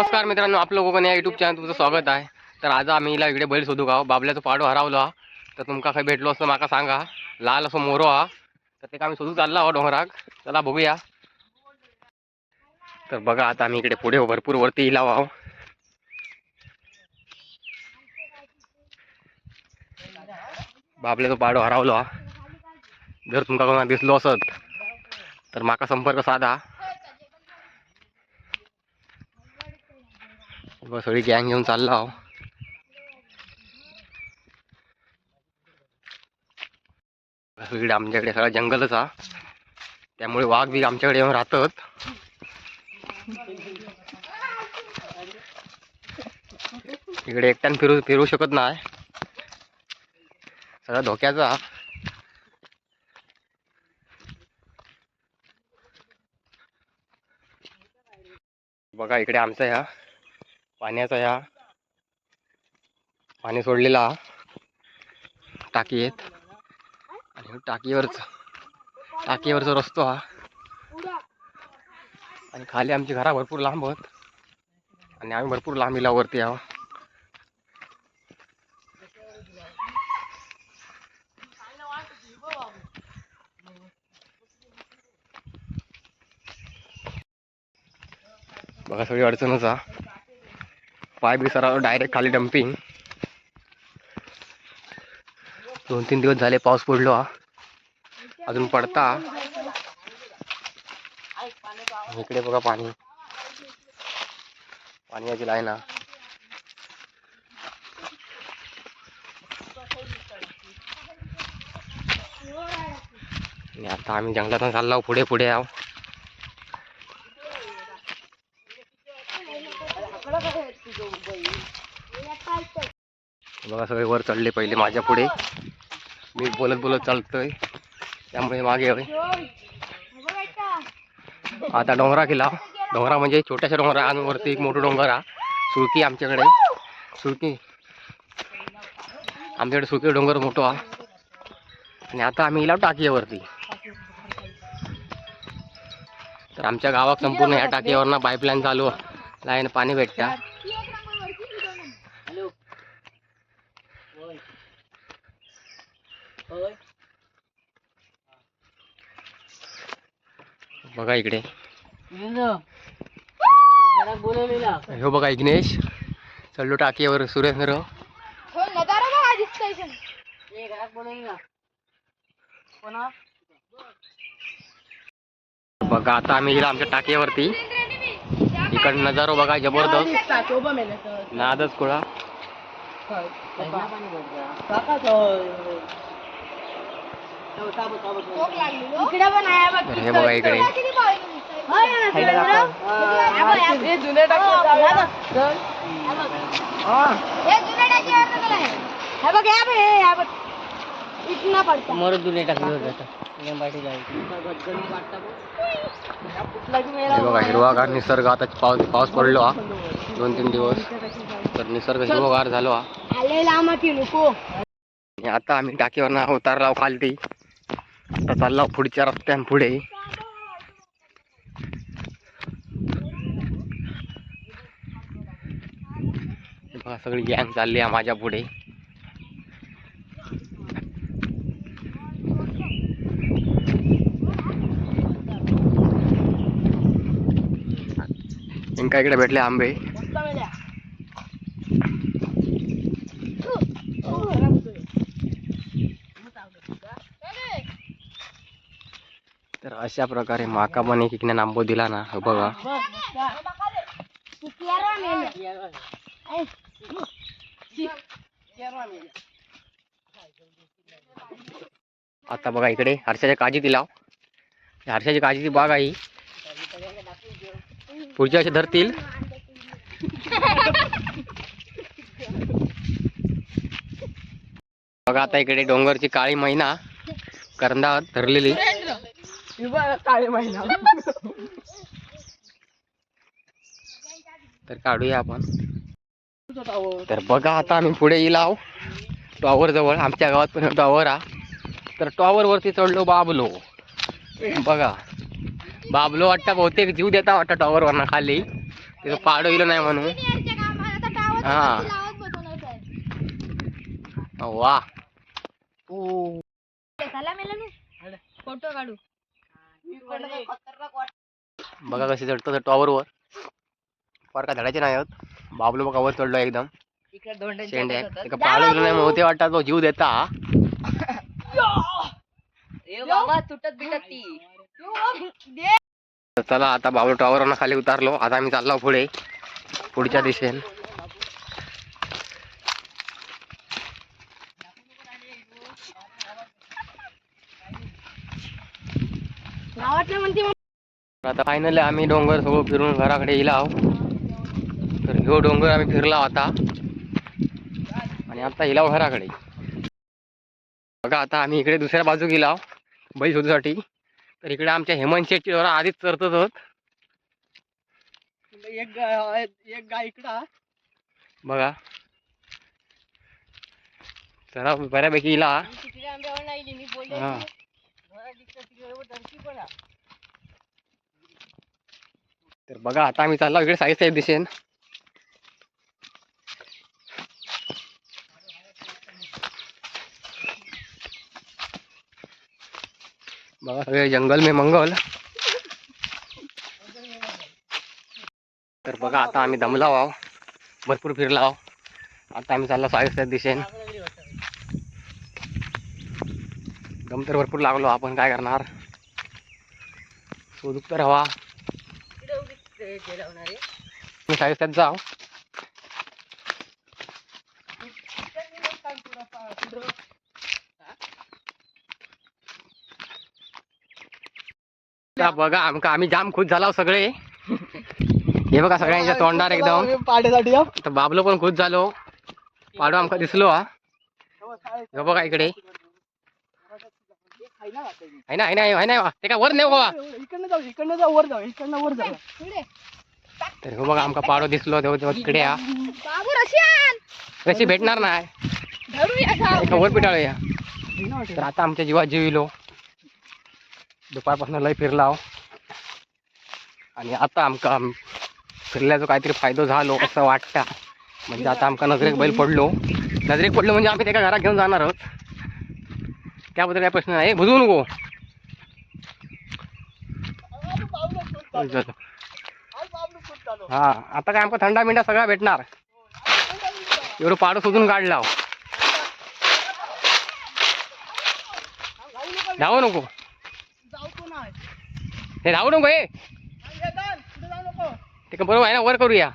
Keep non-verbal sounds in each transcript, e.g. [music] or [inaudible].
नमस्कार मित्रांनो आपलं कोकण या युट्यूब चॅनल तुमचं स्वागत आहे. तर आज आम्ही इला इकडे बैल शोधू गाव बाबल्याचं पाडो हरावलो हा. तर तुमका काही भेटलो असं माका सांगा. लाल असं मोरो हा. तर ते का आम्ही शोधू चालला हो डोंगराक. चला बघूया. तर बघा आता आम्ही इकडे पुढे भरपूर वरती इला आहो. बाबल्याचं पाडो हरवलो हा. जर तुमका कोणा दिसलो असत तर माका संपर्क साधा. बस सगळी गँग घेऊन चालला आहो. इकडे आमच्याकडे सगळा जंगलच हा. त्यामुळे वाघ बी आमच्याकडे येऊन राहतात. इकडे एकट्यान फिरू फिरू शकत नाही. सगळा धोक्याचा बघा इकडे आमचा ह्या पाण्याचा या पाणी सोडलेला टाकी आहेत. आणि टाकीवरचा टाकीवरचा रस्तो हा. आणि खाली आमची घरा भरपूर लांब होत आणि आम्ही भरपूर लांब इला वरती आहो. बघा सगळी अडचणच हा. पाय बी डायरेक्ट खाली डम्पिंग दोन तीन दिवस झाले पाऊस पडलो. हा अजून पडता. इकडे बघा पाणी. पाणी अजून आहे ना. आता आम्ही जंगलातून चाललो पुढे पुढे आहो. बघा सगळे वर चढले पहिले माझ्या पुढे. मी बोलत बोलत चालतोय. त्यामुळे मागे हवे. आता डोंगरा केला. डोंगरा म्हणजे छोट्याशा डोंगरा आणि वरती एक मोठं डोंगर. हा सुळकी आमच्याकडे. सुळकी आमच्याकडे सुळकी डोंगर मोठो. हा आणि आता आम्ही इला टाकीवरती. तर आमच्या गावात संपूर्ण या टाकीवरनं पाईपलाईन चालू. लाईन पाणी भेटतं. बघा इकडे हो बघा इग्नेश चढलो टाकीवर सुरेंद्र हो नजारा बघा दिसतोय इथून. बघा आता आम्ही गेलो आमच्या टाकीवरती इकडं नजारो बघा जबरदस्त नादच कुळा इकडे पण आहे बघ. तर हे बघा इकडे. हे. हे. हे. हे जुन्या. हे बघ, हे बघ, हे, हे. हे बघा हिरवागार निसर्ग आता पाऊस पाऊस पडलो हा. दोन तीन दिवस. तर निसर्ग हिरवागार झालो हा. नको. आता आम्ही टाकीवरनं उतारला खालती. आता चालला पुढच्या रस्त्यान पुढे बघा सगळी गँग चालली आहे माझ्या पुढे. इकडे भेटले आंबे? तर अशा प्रकारे माका पण एक एकने नांबो दिला ना हो बघा. आता बघा इकडे हर्षाच्या काजी दिला हर्षाची काजीची बाग आहे ही. पुढच्या धरतील. बघा आता इकडे डोंगरची काळी मैना करंदा धरलेली. तर काढूया आपण. तर बघा आता आम्ही पुढे येईल आहो. टॉवर जवळ आमच्या गावात पण टॉवर हा. तर टॉवर वरती चढलो बाबलो. बघा. बाबलो वाटतं बहुतेक जीव देता वाटतं टॉवर वरनं खाली. तिथं पाडो इलं नाही म्हणून. हा. वा चला मेला नू फोटो काढू. बघा कशी चढतो टॉवरवर. फार का धडायचे नाही आहोत. बाबलो बघा वर चढलो एकदम. एका इलं नाही म्हणून ते वाटतं तो जीव देता. [laughs] तुटत बिटत ती. तर चला आता बाबलो टॉवरवरनं खाली उतारलो. आता आम्ही चाललो पुढे. पुढच्या दिशेन. गावातलं म्हणते मग. आता फायनली आम्ही डोंगर सगळं फिरून घराकडे येला आहो तर ह्यो डोंगर आम्ही फिरला आता आणि आता येला घराकडे. बघा आता आम्ही इकडे दुसऱ्या बाजू गेला बैल शोधूसाठी तर इकडे आमच्या हेमंत शेट्टी जरा आधीच चरतच होत. एक गाय एक गाय इकडं बघा. जरा बऱ्यापैकी इला हा. तर बघा आता आम्ही चाललो इकडे साई साहेब दिसेन बघा सगळे जंगल में मंगल. तर बघा आता आम्ही दमला आहो भरपूर फिरला आहो आता आम्ही चाललो साई साहेब दिसेन दम तर भरपूर लागलो. आपण काय करणार? शोधूक तर हवा. मी जाऊ. बघा आमका आम्ही जाम खुश झालो सगळे. हे बघा सगळ्यांच्या तोंडार एकदम. तर बाबलो पण खुश झालो. पाडो आमका दिसलो हा. हे बघा इकडे. आहे ना आहे ना आहे ना ते का वर नेऊ बघा इकडनं जाऊ इकडनं जाऊ वर जाऊ इकडनं वर जाऊ. तर हे बघा आमका पाडो दिसलो तेव्हा तेव्हा तिकडे या. बाबू रशियन! कशी भेटणार नाही धरूया साहेब. एका वर पिटाळूया. तर आता आमच्या जीवात जीविलो. दुपारपासून लय फिरलाव. आणि आता आमका आम- फिरल्याचो काहीतरी फायदो झालो असं वाटतं. म्हणजे आता आमका नजरेक बैल पडलो. नजरेक पडलो म्हणजे आम्ही त्याच्या घरात घेऊन जाणार आहोत काय प्रश्न नाही बुजवू नको चलो. हा आता काय आमका थंडा मिंडा सगळा भेटणार. एवढं पाडं शोधून काढला धावू नको. हे धावू नको हे. ते का बरोबर आहे ना वर करूया.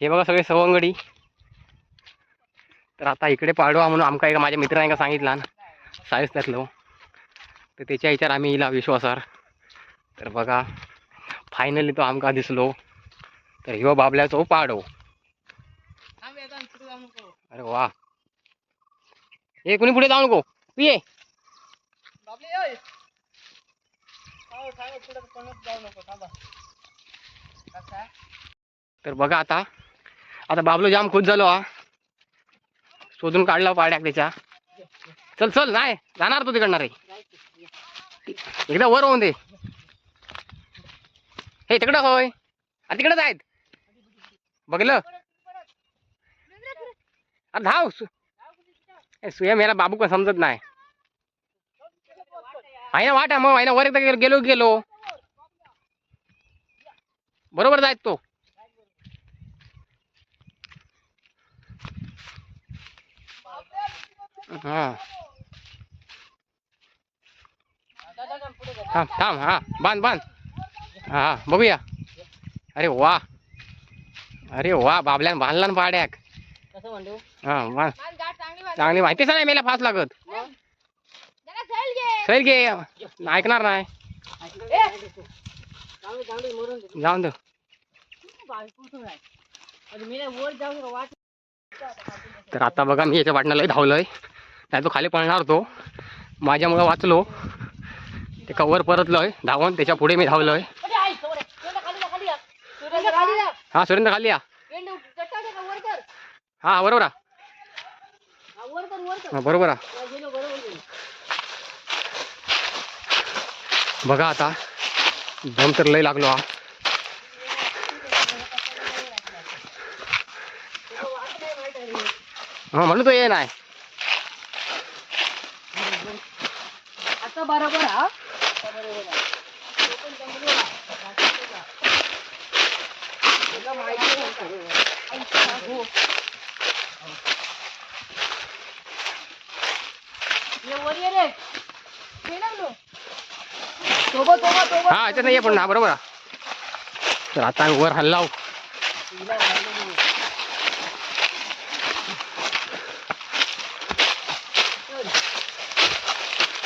हे बघा सगळे सवंगडी. तर आता इकडे पाडवा म्हणून आमका एका माझ्या मित्राने का सांगितला ना सायन्स त्यातलं तर त्याच्या विचार आम्ही येला विश्वासार तर बघा फायनली तो आमका दिसलो. तर ह्यो बाबल्याचो पाडो जाऊ नको अरे वा. हे कुणी पुढे जाऊ नको. ये तर बघा आता आता बाबलो जाम खुश झालो हा. शोधून काढला पाड्याक त्याच्या. चल चल नाही. जाणार तो तिकडणार रे. एकदा वर होऊन दे. हे तिकडं होय. अरे तिकडंच आहेत. बघलं अरे धाव. सुयम याला सुया बाबू का समजत नाही. आहे ना वाट आहे मग. आहे ना वर एकदा गेलो गेलो. बरोबर जायत तो. हा. थांब थांब हा. बांध बांध. हा बघूया. अरे वा. अरे वा बाबल्यान बांधला ना पाड्याक. हा चांगली बांध. चांगली माहितीच नाही मेला फास लागत. सैल घे. ऐकणार नाही. जाऊन दे. तर आता बघा मी याच्या वाटण्याला धावलोय. नाही तो खाली पळणार होतो. माझ्यामुळं वाचलो. ते कवर परतलोय धावून त्याच्या पुढे मी धावलोय. आहे. हा सुरेंद्र खाली या. हा बरोबर बरोबर बघा आता दम तर लय लागलो हा. हा म्हणून तो ये नाही आता बरोबर हा आता बरोबर आहे. तो पण जंगली आहे. रात्रीचा आहे. तुला माहिती का? ऐक हो. ये वर ये रे हे हा याच्यात नाही पण हा बरोबर हा. तर आता वर हल्लाव हिला घालून ये. चल.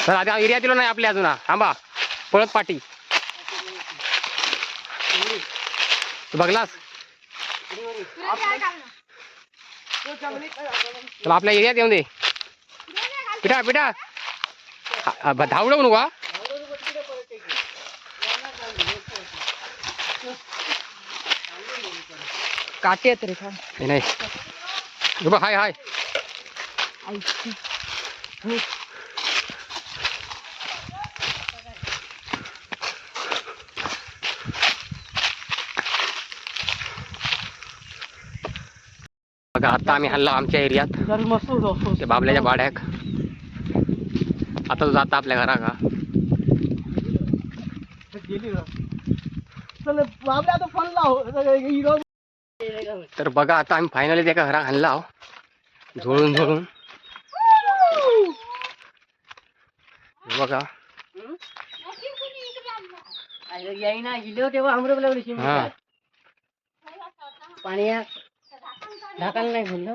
तर आता एरिया दिलो नाही आपल्या अजून. थांबा. पळत पाटी. तू बघलास? तुला आपल्या एरियात येऊन दे. तुला काय घालणं? पिटा पिटा हा, हा, ब- धावडं नको चल. काटे आहेत रे नाही हाय हाय. बघा आता आम्ही हल्ला आमच्या एरियात. ते बाबल्याच्या बाड्याक आता जाता आपल्या घरा का तर बघा आता आम्ही फायनली त्या घरा हल्ला झोळून झोळून. बघा. येईना गेलो तेव्हा आमरं लावली हा. पाण्यात. ढाकायला नाही बोललो.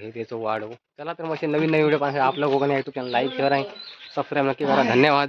हे त्याचं वाढव. चला तर मग नवीन नवीन व्हिडिओ पाहण्यासाठी आपलं Konkan YouTube channel like share आहे सबस्क्राईब नक्की करा. धन्यवाद.